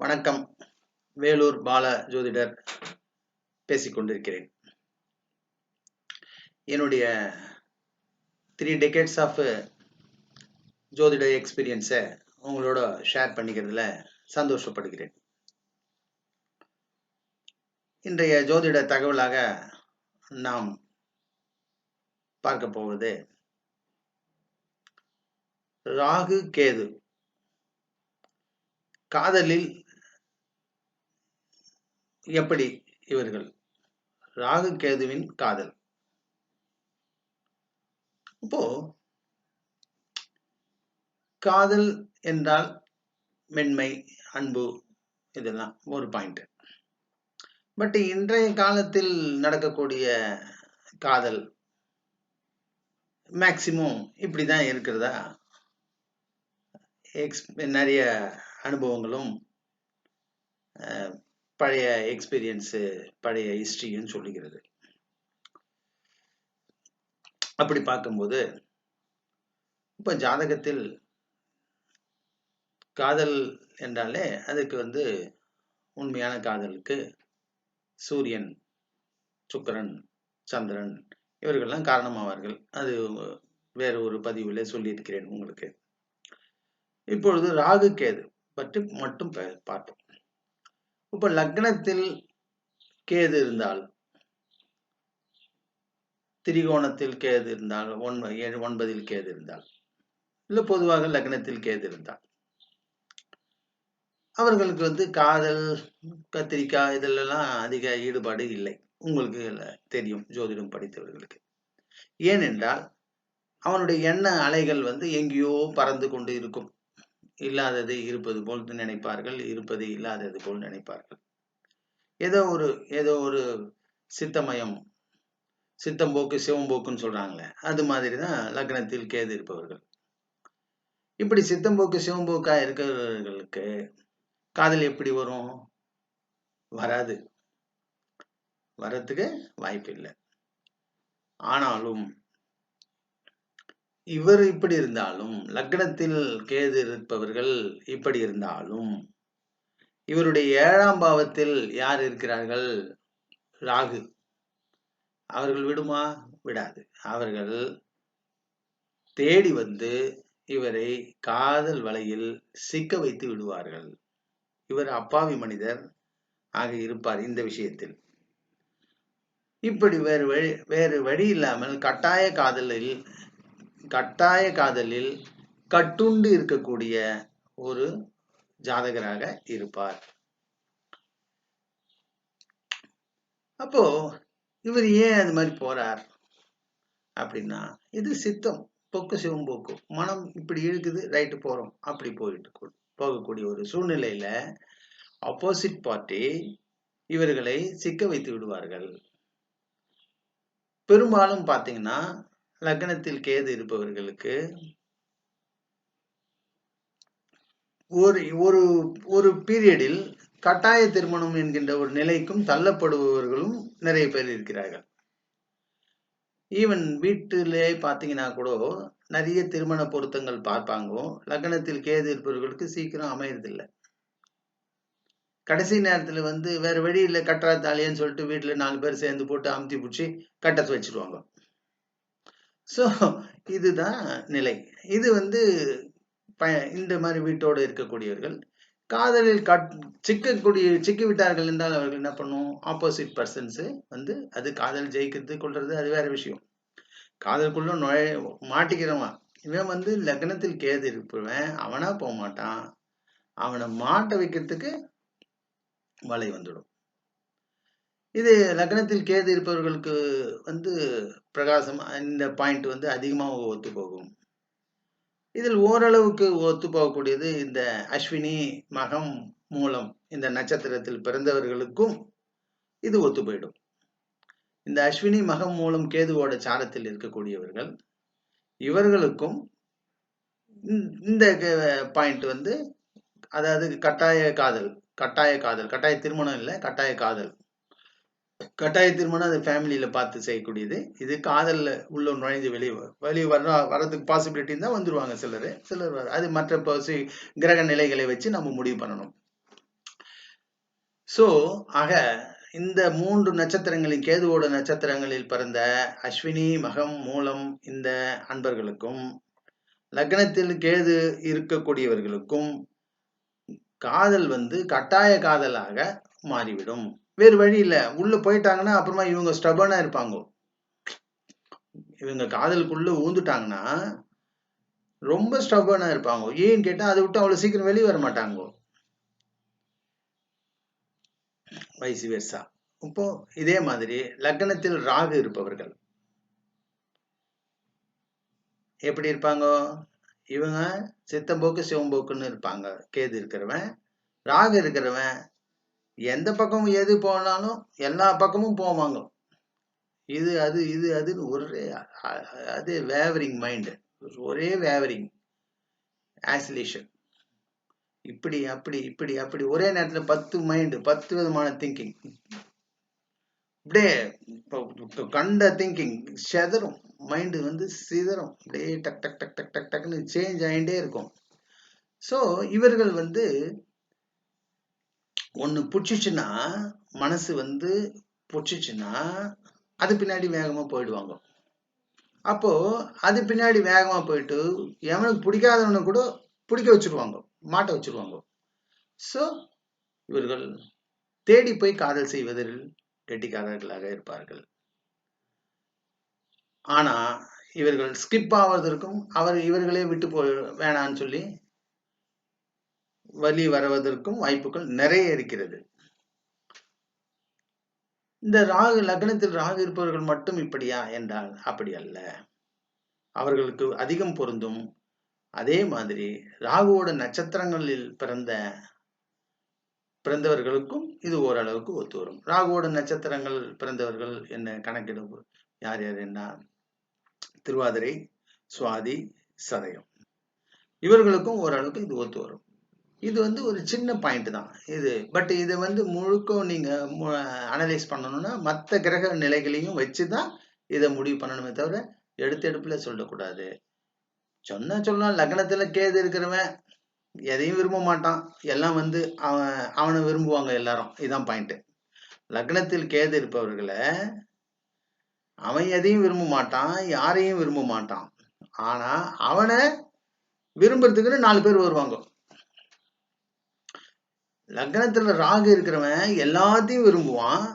வணக்கம். வேலூர் பால ஜோதிடர் பேசிக்கொண்டிருக்கிறேன் என்னுடைய த்ரீ டெக்கேட்ஸ் ஆஃப் ஜோதிட எக்ஸ்பீரியன்ஸை உங்களோட ஷேர் பண்ணிக்கிறதுல சந்தோஷப்படுகிறேன். இன்றைய ஜோதிட தகவலாக நாம் பார்க்க போவது ராகு கேது. காதலில் எப்படி இவர்கள்? ராகு கேதுவின் காதல். இப்போ காதல் என்றால் மென்மை அன்பு இதெல்லாம் ஒரு பாயிண்ட் பட் இன்றைய காலத்தில் நடக்கக்கூடிய காதல் மேக்சிமம் இப்படிதான் இருக்கிறதா? எக்ஸ் நிறைய அனுபவங்களும் பழைய எக்ஸ்பீரியன்ஸு பழைய ஹிஸ்ட்ரின்னு சொல்லுகிறது அப்படி பார்க்கும்போது இப்போ ஜாதகத்தில் காதல் என்றாலே அதுக்கு வந்து உண்மையான காதலுக்கு சூரியன் சுக்கரன் சந்திரன் இவர்கள்லாம் காரணமாவார்கள். அது வேறு ஒரு பதிவில் சொல்லியிருக்கிறேன் உங்களுக்கு. இப்பொழுது ராகு கேது பற்றி மட்டும் பார்ப்போம். இப்போ லக்னத்தில் கேது இருந்தால்? திரிகோணத்தில் கேது இருந்தால் ஒன் ஏழு ஒன்பதில் கேது இருந்தால்? இல்லை பொதுவாக லக்னத்தில் கேது இருந்தால்? அவர்களுக்கு வந்து காதல் கத்திரிக்காய் இதிலெல்லாம் அதிக ஈடுபாடு இல்லை. உங்களுக்கு தெரியும் ஜோதிடம் படித்தவர்களுக்கு. ஏனென்றால் அவனுடைய எண்ண அலைகள் வந்து எங்கேயோ பறந்து கொண்டு இருக்கும். இல்லாதது இருப்பது போல் நினைப்பார்கள் இருப்பது இல்லாதது போல் நினைப்பார்கள். ஏதோ ஒரு ஏதோ ஒரு சித்தமயம் சித்தம்போக்கு சிவம்போக்குன்னு சொல்றாங்களே அது மாதிரி தான் லக்னத்தில் கேது இருப்பவர்கள். இப்படி சித்தம்போக்கு சிவம்போக்கா இருக்கிறவர்களுக்கு காதல் எப்படி வரும்? வராது. வரத்துக்கு வாய்ப்பு இல்லை ஆனாலும் இவர் இப்படி இருந்தாலும் லக்னத்தில் கேது இருப்பவர்கள் இப்படி இருந்தாலும் இவருடைய ஏழாம் பாவத்தில் யார் இருக்கிறார்கள்? ராகு. அவர்கள் விடுமா? விடாது. அவர்கள் தேடி வந்து இவரை காதல் வலையில் சிக்க வைத்து விடுவார்கள். இவர் அப்பாவி மனிதர் ஆக இருப்பார் இந்த விஷயத்தில். இப்படி வேறு வழி வேறு வழி இல்லாமல் கட்டாய காதலில் கட்டாய காதலில் கட்டுண்டு இருக்கக்கூடிய ஒரு ஜாதகராக இருப்பார். அப்போ இவர் ஏன் அது மாதிரி போறார் அப்படின்னா இது சித்தம். பொக்கு சிவம் போக்கு. மனம் இப்படி இழுக்குது ரைட்டு போறோம். அப்படி போயிட்டு போகக்கூடிய ஒரு சூழ்நிலையில ஆப்போசிட் பார்ட்டி இவர்களை சிக்க வைத்து விடுவார்கள். பெரும்பாலும் பார்த்தீங்கன்னா லக்னத்தில் கேது இருப்பவர்களுக்கு ஒரு ஒரு ஒரு பீரியடில் கட்டாய திருமணம் என்கின்ற ஒரு நிலைக்கும் தள்ளப்படுபவர்களும் நிறைய பேர் இருக்கிறார்கள். ஈவன் வீட்டிலே பார்த்தீங்கன்னா கூட நிறைய திருமண பொருத்தங்கள் பார்ப்பாங்க லக்னத்தில் கேது இருப்பவர்களுக்கு சீக்கிரம் அமையறதில்லை. கடைசி நேரத்தில் வந்து வேற வழி இல்லை கட்டுறா தாலியன்னு சொல்லிட்டு வீட்டில் நாலு பேர் சேர்ந்து போட்டு அமுத்தி பிடிச்சி கட்டத்து வச்சிருவாங்க ஸோ இதுதான் நிலை. இது வந்து ப இந்த மாதிரி வீட்டோடு இருக்கக்கூடியவர்கள். காதலில் கட் சிக்கக்கூடிய சிக்கி விட்டார்கள் என்றால் அவர்கள் என்ன பண்ணும்? ஆப்போசிட் பர்சன்ஸு வந்து அது காதல் ஜெயிக்கிறது கொள்றது அது வேற விஷயம். காதலுக்குள்ள நுழை மாட்டிக்கிறவன். இவன் வந்து லக்னத்தில் கேது இருப்பவன். அவனா போக மாட்டான் அவனை மாட்ட வைக்கிறதுக்கு வலை வந்துடும். இது லக்னத்தில் கேது இருப்பவர்களுக்கு வந்து பிரகாசம் இந்த பாயிண்ட் வந்து அதிகமாக ஒத்து போகும். இதில் ஓரளவுக்கு ஒத்து போகக்கூடியது இந்த அஸ்வினி மகம் மூலம் இந்த நட்சத்திரத்தில் பிறந்தவர்களுக்கும் இது ஒத்து போயிடும். இந்த அஸ்வினி மகம் மூலம் கேதுவோட சாரத்தில் இருக்கக்கூடியவர்கள் இவர்களுக்கும் இந்த பாயிண்ட் வந்து அதாவது கட்டாய காதல் கட்டாய காதல் கட்டாய திருமணம் இல்லை கட்டாய காதல். கட்டாய திருமணம் அது ஃபேமிலியில பார்த்து செய்யக்கூடியது. இது காதல்ல உள்ள நுழைஞ்சு வெளியே வெளியே வர வரதுக்கு பாசிபிலிட்டி இருந்தால் வந்துருவாங்க சிலர். சிலர் வர அது மற்ற பசி கிரக நிலைகளை வச்சு நம்ம முடிவு பண்ணணும். ஸோ ஆக இந்த மூன்று நட்சத்திரங்களின் கேதுவோட நட்சத்திரங்களில் பிறந்த அஸ்வினி மகம் மூலம் இந்த அன்பர்களுக்கும் லக்னத்தில் கேது இருக்கக்கூடியவர்களுக்கும் காதல் வந்து கட்டாய காதலாக மாறிவிடும். வேறு வழி இல்லை. உள்ள போயிட்டாங்கன்னா அப்புறமா இவங்க ஸ்டபனா இருப்பாங்க. இவங்க காதலுக்குள்ள ஊந்துட்டாங்கன்னா ரொம்ப ஸ்டபனா இருப்பாங்க. ஏன்னு கேட்டா அதை விட்டு அவ்வளவு சீக்கிரம் வெளியே வர மாட்டாங்க. வயசு வெர்சா இப்போ இதே மாதிரி லக்னத்தில் ராகு இருப்பவர்கள். எப்படி இருப்பாங்க? இவங்க சித்தம்போக்கு சிவம்போக்குன்னு இருப்பாங்க. கேது இருக்கிறவன் ராகு இருக்கிறவன் எந்த பக்கமும் எது போனாலும் எல்லா பக்கமும் போவாங்க. இது அது இது அதுன்னு ஒரே அது வேவரிங் மைண்டு ஒரே வேவரிங் ஆசிலேஷன் இப்படி அப்படி இப்படி அப்படி. ஒரே நேரத்தில் பத்து மைண்டு பத்து விதமான திங்கிங் அப்படியே கண்ட திங்கிங் செதறும். மைண்டு வந்து சிதறும். அப்படியே டக் டக் டக் டக் டக் டக்குன்னு சேஞ்ச் ஆகிட்டே இருக்கும். ஸோ இவர்கள் வந்து ஒன்று பிடிச்சிச்சுன்னா மனசு வந்து புடிச்சிச்சுன்னா அது பின்னாடி வேகமா போயிடுவாங்க. அப்போ அது பின்னாடி வேகமா போயிட்டு எவனுக்கு பிடிக்காதவனை கூட பிடிக்க வச்சிருவாங்க மாட்ட வச்சிருவாங்க. ஸோ இவர்கள் தேடி போய் காதல் செய்வதில் கெட்டிக்காரர்களாக இருப்பார்கள். ஆனா இவர்கள் ஸ்கிப் ஆவதற்கும் அவர் இவர்களே விட்டு போ வேணான்னு சொல்லி வலி வருவதற்கும் வாய்ப்புகள் நிறைய இருக்கிறது. இந்த ராகு லக்னத்தில் ராகு இருப்பவர்கள் மட்டும் இப்படியா என்றால் அப்படி அல்ல. அவர்களுக்கு அதிகம் பொருந்தும். அதே மாதிரி ராகுவோட நட்சத்திரங்களில் பிறந்த பிறந்தவர்களுக்கும் இது ஓரளவுக்கு ஒத்து வரும் ராகுவோட நட்சத்திரங்கள் பிறந்தவர்கள் என்ன கணக்கெடுப்பு யார் யார் என்ன? திருவாதிரை சுவாதி சதயம். இவர்களுக்கும் ஓரளவுக்கு இது ஒத்து வரும் இது வந்து ஒரு சின்ன பாயிண்ட் தான். இது பட் இதை வந்து முழுக்க நீங்கள் அனலைஸ் பண்ணணும்னா மற்ற கிரக நிலைகளையும் வச்சு தான் இதை முடிவு பண்ணணுமே தவிர எடுத்தெடுப்பில் சொல்லக்கூடாது. சொன்னால் சொல்லலாம் லக்னத்தில் கேது இருக்கிறவன் எதையும் விரும்ப மாட்டான். எல்லாம் வந்து அவன் அவனை விரும்புவாங்க எல்லாரும். இதான் பாயிண்ட்டு லக்னத்தில் கேது இருப்பவர்களை அவன் எதையும் விரும்ப மாட்டான் யாரையும் விரும்ப மாட்டான். ஆனால் அவனை விரும்புறதுக்குன்னு நாலு பேர் வருவாங்க. லக்னத்துல ராகு இருக்கிறவன் எல்லாத்தையும் விரும்புவான்.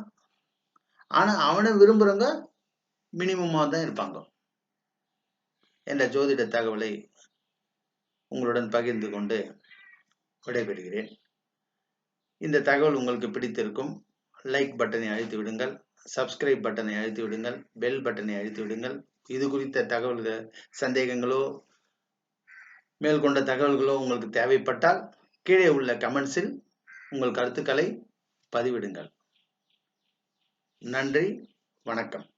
ஆனா அவனை விரும்புறவங்க மினிமமா தான் இருப்பாங்க. என்ற ஜோதிட தகவலை உங்களுடன் பகிர்ந்து கொண்டு விடைபெறுகிறேன். இந்த தகவல் உங்களுக்கு பிடித்திருக்கும் லைக் பட்டனை அழுத்தி விடுங்கள் சப்ஸ்கிரைப் பட்டனை அழுத்தி விடுங்கள் பெல் பட்டனை அழுத்தி விடுங்கள். இது குறித்த தகவல்கள் சந்தேகங்களோ மேற்கொண்ட தகவல்களோ உங்களுக்கு தேவைப்பட்டால் கீழே உள்ள கமெண்ட்ஸில் உங்கள் கருத்துக்களை பதிவிடுங்கள். நன்றி வணக்கம்.